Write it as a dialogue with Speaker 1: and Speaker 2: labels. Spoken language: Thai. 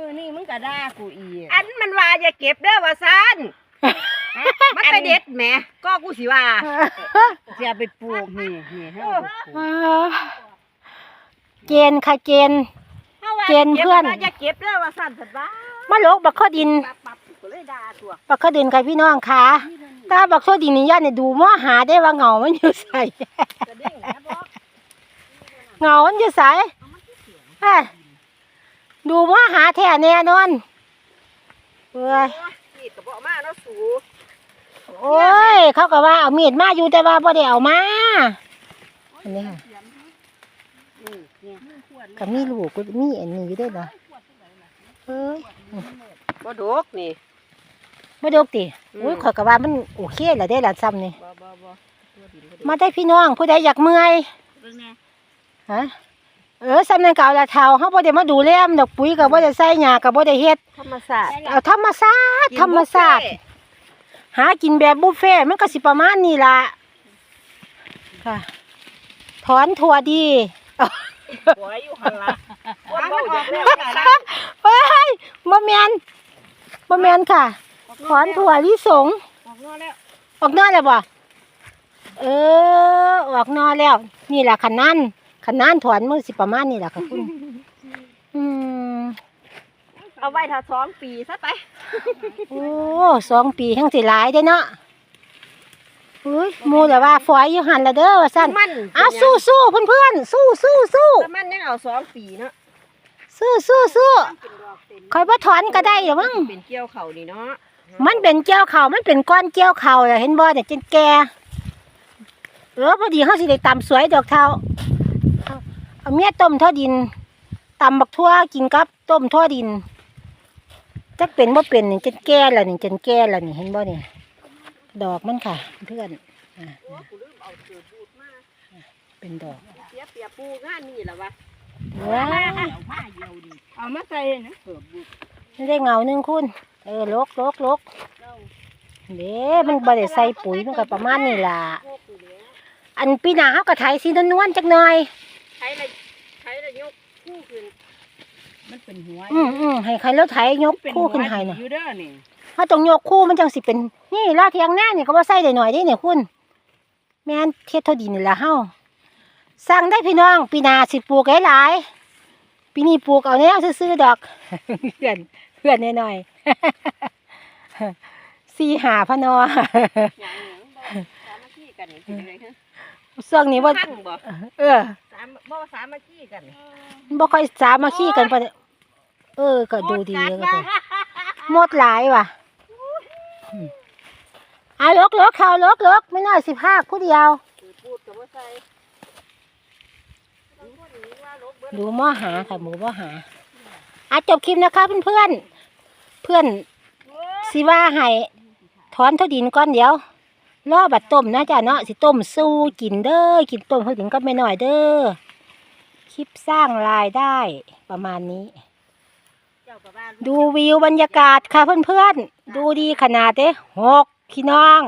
Speaker 1: มือนี่มึงก็ด่ากูอีก
Speaker 2: อันมันว่าอย่าเก็บเด้อว่าซั่นมันไปเด็ดแหมก็กูสิว่า
Speaker 1: จะเอาไปปลูกนี่นี่ให้เอาไปปลูก
Speaker 3: อ่าเกณฑ์ค่ะเกณฑ์
Speaker 2: เฮาว่า
Speaker 3: เกณฑ์เพื่อน
Speaker 2: ว่าอย่าเก็บเด้อว่าซั่นสัตว์ว่า
Speaker 3: มาโลกบักข้อดิน
Speaker 2: ปั๊บปั๊บก็เลยด่าตัว
Speaker 3: บักข้อดินค่ะพี่น้องค่ะตาบักข้อดินนี่ย่านเนี่ยดูมอหาได้ว่าเหงามันอยู่ใส่
Speaker 2: กระเด้งนะบ่
Speaker 3: เหงามันอยู่ใส่เอ้ย ดูมอหาแท้แน่นอนเอ้ย
Speaker 2: นี่ก็บ่มาเนาะสู
Speaker 3: โอ้ย เขาก็ว่าเอามีดมาอยู่แต่ว่าบ่ได้เอามาอันนี้ค่ะ
Speaker 1: นี่เนี่ย
Speaker 3: ก็มีลูกก็มีอันนี้อยู่ด้วยเหรอเอ้ย
Speaker 2: บ่ดกนี่
Speaker 3: บ่ดกติ
Speaker 2: อืม
Speaker 3: อุ้ยข่อยก็ว่ามันโอเคแล้วได้ละซ้ำนี่
Speaker 2: บ่บ่บ่ตัวดินบ่ดก
Speaker 3: มาได้พี่น้องผู้ใดอยากเมื่อย
Speaker 1: เบิ่งแน่
Speaker 3: ฮะ เออซ้ำนั่นก็เอาละเท่าเฮาบ่ได้มาดูแลมนดอกปุ๋ยก็บ่ได้ใส่หญ้าก็บ่ได้เฮ็ด
Speaker 2: ธรรมศาสตร์
Speaker 3: เอาธรรมชาติธรรมชาติหากินแบบบุฟเฟ่ต์มันก็สิประมาณนี้ล่ะค่ะ ถอนถั่วดี
Speaker 2: หัวอยู่หั่นล่ะว่ามันออกแล้วนะ
Speaker 3: เฮ้ยบ่แม่นบ่แม่นค่ะ ถอนถั่วลิสง
Speaker 2: ออกนอกแล้ว
Speaker 3: ออกนอแล้วบ่ เออ ออกนอแล้ว นี่ล่ะขันนั่น ขันนั่นถอนมือสิประมาณนี้ล่ะค่ะคุณอืม
Speaker 2: เอาไว้ถ้าสองปีซะไป
Speaker 3: โอ้สองปีทั้งสิหลายได้เนาะอุ้ยหมูแต่ว่าฝอยอยู่หันละเด้อว่าสั่น
Speaker 2: มัน
Speaker 3: อ้าวสู้สู้เพื่อนเพื่อนๆสู้สู้สู้
Speaker 2: แต่มันยังเอาสองปีเนาะ
Speaker 3: สู้สู้สู้
Speaker 2: เป็นดอกเต็ม
Speaker 3: คอยว่าถอนก็ได้หรอมั้ง
Speaker 2: เป็นเกี่ยวเขานี่เนาะ
Speaker 3: มันเป็นเจียวเข่ามันเป็นก้อนเจียวเข่าอะเห็นบ่เนี่ยจนแก่เออพอดีเขาสิได้ตำสวยดอกเท้าเอา เอาเมียต้มท่อดินตำบักทั่วกินกับต้มท่อดินจักเป็นบ่เป็นนี่จนแก่แล้วนี่จนแก่แล้วนี่เห็นบ่เนี่ยดอกมันค่ะ เพื่อนอะ
Speaker 2: โอ้กูลืมเอาเสือบูดมา
Speaker 3: เป็นดอก
Speaker 2: เสียเปียปูงานนี่แหละวะ
Speaker 3: ว้า
Speaker 1: เอาผ้าเดียวดิเอามาใส่นะเกิดบุก
Speaker 3: ไม่ได้เงาหนึ่งคุณ เออลกลกลกเด้มันบ่ได้ใส่ปุ๋ยมันก็ประมาณนี้ล่ะ
Speaker 2: โคกอยู่แล้ว
Speaker 3: อันปีหน้าเฮาก็ไถสีนวลๆจักหน่อย
Speaker 2: ใช้ละใช้ละยกคู่ขึ้น
Speaker 1: มันเป็นหัว
Speaker 3: อืมอืมให้ใครแล้วไถยก
Speaker 1: เป็น
Speaker 3: คู่
Speaker 1: หัว
Speaker 3: ขึ้นให้น่ะ
Speaker 1: อยู่เด้อนี่
Speaker 3: เฮาต้องยกคู่มันจังสิเป็น นี่ลาเทียงหน้านี่ก็บ่ใส่ได้หน่อยเด้เนี่ยคุณแม่นเทศเท่าดินนี่ล่ะเฮาสั่งได้พี่น้อง ปีหน้าสิปลูกหลายๆปีนี้ปลูกเอาแนวซื่อๆดอก เพื่อนเพื่อนน้อยๆสี่หาพะนอ
Speaker 2: อย่างหนึ่งบ่สามัคคีกันนี่เป็นไงฮะ
Speaker 3: ช่วงนี้ว่า
Speaker 2: พังบ่
Speaker 3: เออ
Speaker 2: สาม บ่สามัคคีกัน
Speaker 3: บ่ค่อยสามาขี้กันปะเนี่ยเออ ก็ดูดี
Speaker 2: หม
Speaker 3: ก็
Speaker 2: กั
Speaker 3: ดู
Speaker 2: น
Speaker 3: หมดหลายว่ะอืมอะลกลกเขาลกลกไม่น่าสิบห้าผู้เดียว
Speaker 2: พูดกับว่าใส่บางคนนี่ว่าลบเบิด
Speaker 3: ดูหม้อหาค่ะหมูหม้อหาอะจบคลิปนะคะเพื่อนเพื่อนๆเพื่อนสิว่าให้ถอนเท่าดินก้อนเดียวรอบัดต้มนะจ๊ะเนาะสิต้มสู้กินเด้อกินต้มเท่าดินก็ไม่น้อยเด้อค ลิปสร้างรายได้ประมาณนี้
Speaker 2: เจ้ากับบ้าน
Speaker 3: ดูวิวบรรยากาศค่ะเพื่อนๆ ดูดีขนาดเด้หกพี่น้อง